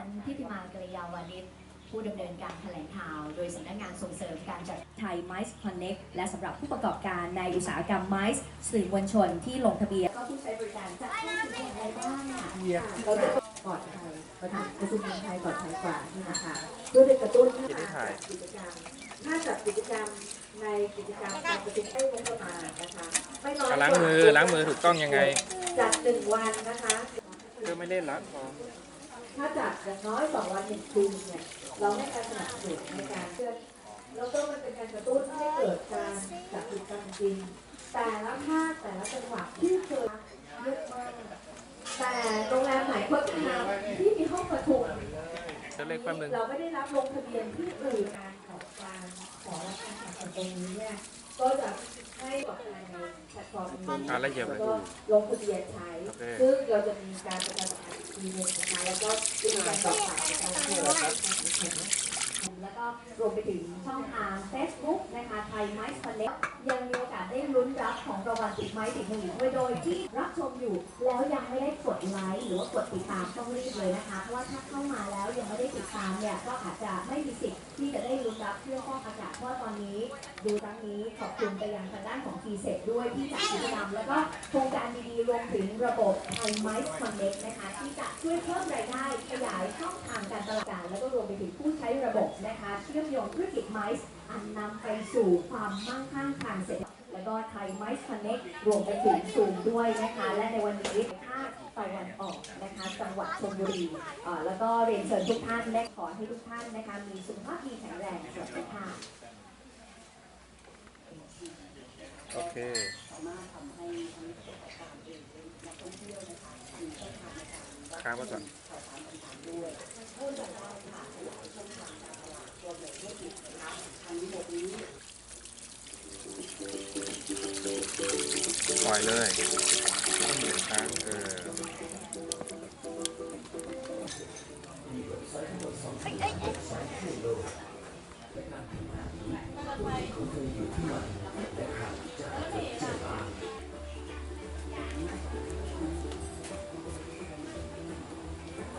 ฉันทิติมากัลยาวานิชผู้ดำเนินการแถลงข่าว โดยสำนักงานส่งเสริมการจัดไทยไมซ์คอนเน็กและสำหรับผู้ประกอบการในอุตสาหกรรมไมซ์สื่อมวลชนที่ลงทะเบียน ก็ผู้ใช้บริการจะเข้าถึงอะไรบ้างอะเราจะปลอดภัยประทับประชุมเมืองไทยปลอดภัยกว่านี่นะคะเพื่อเป็นกระตุ้นให้การจัดกิจกรรมถ้าจัดกิจกรรมในกิจกรรมการประชุมให้งบประมาณนะคะไม่น้อยกอะว่าล้างมือล้างมือถูกต้องยังไงจัดหนึ่งวันนะคะเพื่อไม่เล่นละพอ ถ้าจัดอย่างน้อยสองวันหนึ่งคืนเนี่ยเราให้การสนับสนุนในการเชื่อแล้วก็มันเป็นการกระตุ้นให้เกิดการจัดกิจกรรมจริง แต่ละภาคแต่ละจังหวัดที่เคยเยอะมากแต่โรงแรมไหนก็ตามที่มีห้องประชุมเล็กเราไม่ได้รับลงทะเบียนที่อื่นการขอการขอรับการจัดตรงนี้เนี่ยก็จะให้กด อร์มนี้อ่าละเอียดเลยแล้วก็ลงทะเบียนใช้โอเค ซึ่งเราจะมีการประชาสัมพันธ์อีกทีหนึงนะคะแล้วก็จะมีการบอกข่าวในการรับรู้แล้วก็รวมไปถึงช่องทาง Facebook นะคะไทยไมซ์คอนเน็กยังมีโอกาสได้ลุ้นรับของรางวัลติดไม้ติดมือด้วยโดยที่รับชมอยู่แล้วยังไม่ได้กดไลค์หรือว่ากดติดตามต้องรีบเลยนะคะเพราะว่าถ้าเข้ามาแล้วยังไม่ได้ติดตามเนี่ยก็อาจจะไม่มีสิทธิ์ที่จะได้ลุ้นรับเครื่องฟอกอากาศเพราะว่าตอนนี้ ดูครั้งนี้ขอบคุณไปยังทางด้านของ t ีเซ็ด้วยที่จัดกิจ ระบบไทยไมซ์คอนเน็กนะคะที่จะช่วยเพิ่มรายได้ขยายช่องทางการตลาด แล้วก็รวมไปถึงผู้ใช้ระบบนะคะเชื่อมโยงธุรกิจไมซ์อันนำไปสู่ความมั่งคั่งทางเศรษฐกิจแล้วก็ไทยไมซ์คอนเน็กรวมไปถึงซูมด้วยนะคะ และในวันนี้ภาคตะวันออกนะคะจังหวัดชลบุรีแล้วก็เรียนเชิญทุกท่านและขอให้ทุกท่านนะคะมีสุขภาพดีแข็งแรงสวัสดีค่ะ โอเคค้างไว้ก่อนปล่อยเลยต้องเหยียบค้างเอออ๋อ